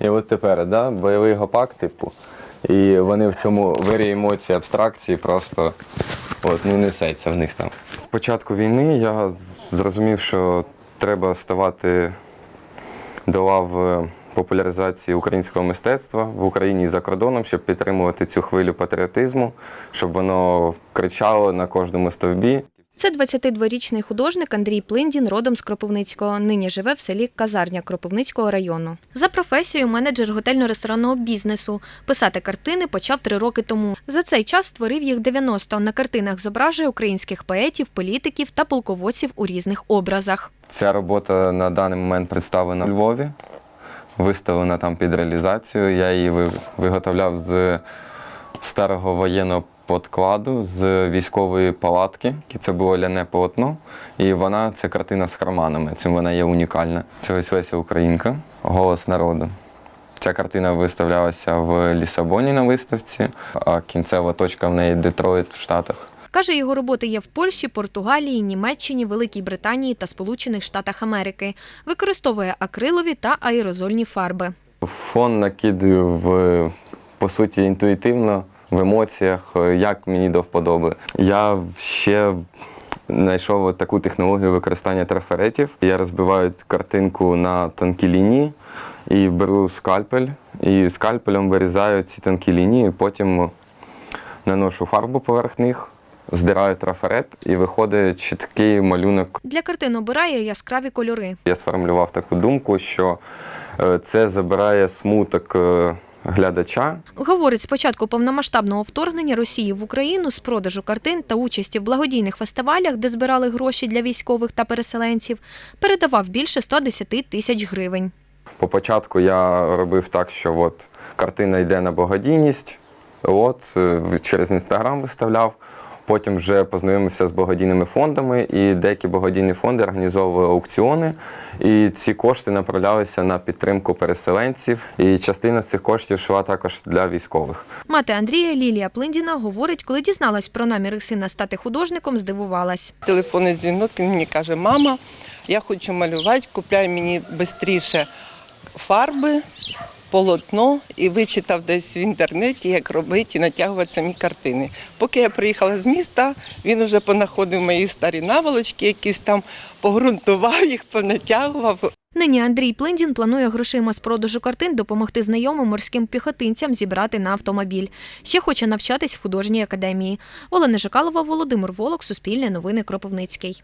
І от тепер, да, бойовий гопак, типу, і вони в цьому вирі емоції, абстракції просто от, ну, несеться в них там. З початку війни я зрозумів, що треба ставати до лав е, популяризації українського мистецтва в Україні і за кордоном, щоб підтримувати цю хвилю патріотизму, щоб воно кричало на кожному стовбі. Це 22-річний художник Андрій Плиндін, родом з Кропивницького. Нині живе в селі Казарня Кропивницького району. За професією менеджер готельно-ресторанного бізнесу. Писати картини почав три роки тому. За цей час створив їх 90. На картинах зображує українських поетів, політиків та полководців у різних образах. Ця робота на даний момент представлена у Львові, виставлена там під реалізацію. Я її виготовляв з старого воєнного подкладу, з військової палатки. Це було ляне полотно. І вона це картина з харманами. Цим вона є унікальна. Це ось Леся Українка, голос народу. Ця картина виставлялася в Лісабоні на виставці, а кінцева точка в неї Детройт в Штатах. Каже, його роботи є в Польщі, Португалії, Німеччині, Великій Британії та Сполучених Штатах Америки. Використовує акрилові та аерозольні фарби. Фон накидаю в по суті інтуїтивно, в емоціях, е, як мені до вподоби. Я ще знайшов таку технологію використання трафаретів. Я розбиваю картинку на тонкі лінії і беру скальпель, і скальпелем вирізаю ці тонкі лінії, потім наношу фарбу поверх них, здираю трафарет і виходить чіткий малюнок Для картин обирає яскраві кольори. я сформулював таку думку, що е, це забирає смуток е, глядача. Говорить, з початку повномасштабного вторгнення Росії в Україну з продажу картин та участі в благодійних фестивалях, де збирали гроші для військових та переселенців, передавав більше 110 тисяч гривень. По початку я робив так, що от картина йде на благодійність, от е, через інстаграм виставляв. Потім вже познайомився з благодійними фондами, і деякі благодійні фонди організовували аукціони. І ці кошти направлялися на підтримку переселенців. І частина цих коштів йшла також для військових. Мати Андрія Лілія Плиндіна говорить, коли дізналась про наміри сина стати художником, здивувалась. Телефонний дзвінок і мені каже, мама, я хочу малювати, купляй мені швидше фарби, полотно і вичитав десь в інтернеті, як робити і натягувати самі картини. Поки я приїхала з міста, він вже понаходив мої старі наволочки, якісь там погрунтував їх, понатягував. Нині Андрій Плиндін планує грошима з продажу картин допомогти знайомим морським піхотинцям зібрати на автомобіль. Ще хоче навчатись в художній академії. Олена Жикалова, Володимир Волок, Суспільне новини Кропивницький.